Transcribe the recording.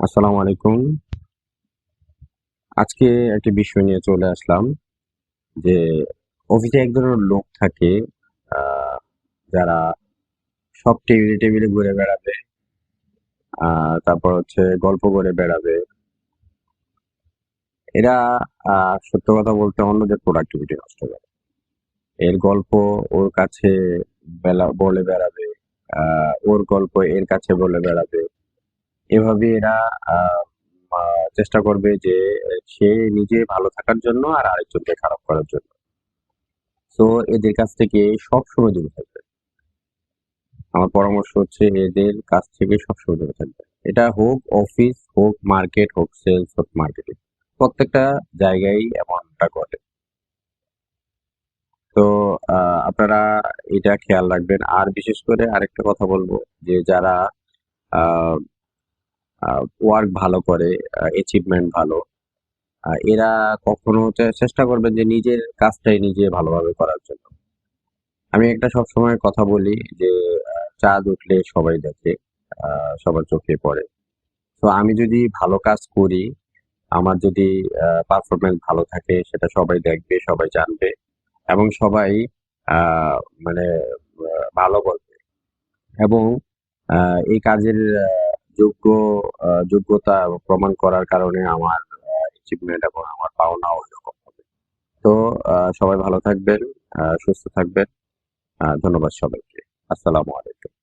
আসসালামু আলাইকুম। আজকে একটি বিষয় নিয়ে চলে আসলাম যে অফিসে এক ধরনের লোক থাকে যারা সব টেবিলে টেবিলে ঘুরে বেড়াবে তারপর হচ্ছে গল্প করে বেড়াবে। এরা সত্য কথা বলতে অন্যদের প্রোডাক্টিভিটি নষ্ট করে। এর গল্প ওর কাছে বেলা, বলে বেড়াবে ওর গল্প এর কাছে বলে বেড়াবে এভাবে এরা চেষ্টা করবে যে সে নিজে ভালো থাকার জন্য আর আরেকজনকে খারাপ করার জন্য। তো এদের কাছ থেকে সব সময় দূরে থাকবে। আমার পরামর্শ হচ্ছে এদের কাছ থেকে সবসময় দূরে থাকবে। এটা হোক অফিস হোক মার্কেট হোক সেলস হোক মার্কেটিং, প্রত্যেকটা জায়গায় এমনটা ঘটে। তো আপনারা এটা খেয়াল রাখবেন। আর বিশেষ করে আরেকটা কথা বলব যে যারা ওয়ার্ক ভালো করে অ্যাচিভমেন্ট ভালো। এরা কখনো চেষ্টা করবেন যে নিজের কাজটাই নিজে ভালোভাবে করার জন্য। আমি একটা সবসময় কথা বলি যে চাঁদ উঠলে সবাই দেখে সবার চোখে পড়ে। তো আমি যদি ভালো কাজ করি, আমার যদি পারফরমেন্স ভালো থাকে, সেটা সবাই দেখবে, সবাই জানবে এবং সবাই মানে ভালো বলবে। এবং এই কাজের যোগ্য যোগ্যতা প্রমাণ করার কারণে আমার অ্যাচিভমেন্ট এবং আমার পাওনা ওইরকম হবে। তো সবাই ভালো থাকবেন সুস্থ থাকবেন। ধন্যবাদ সবাইকে। আসসালামু আলাইকুম।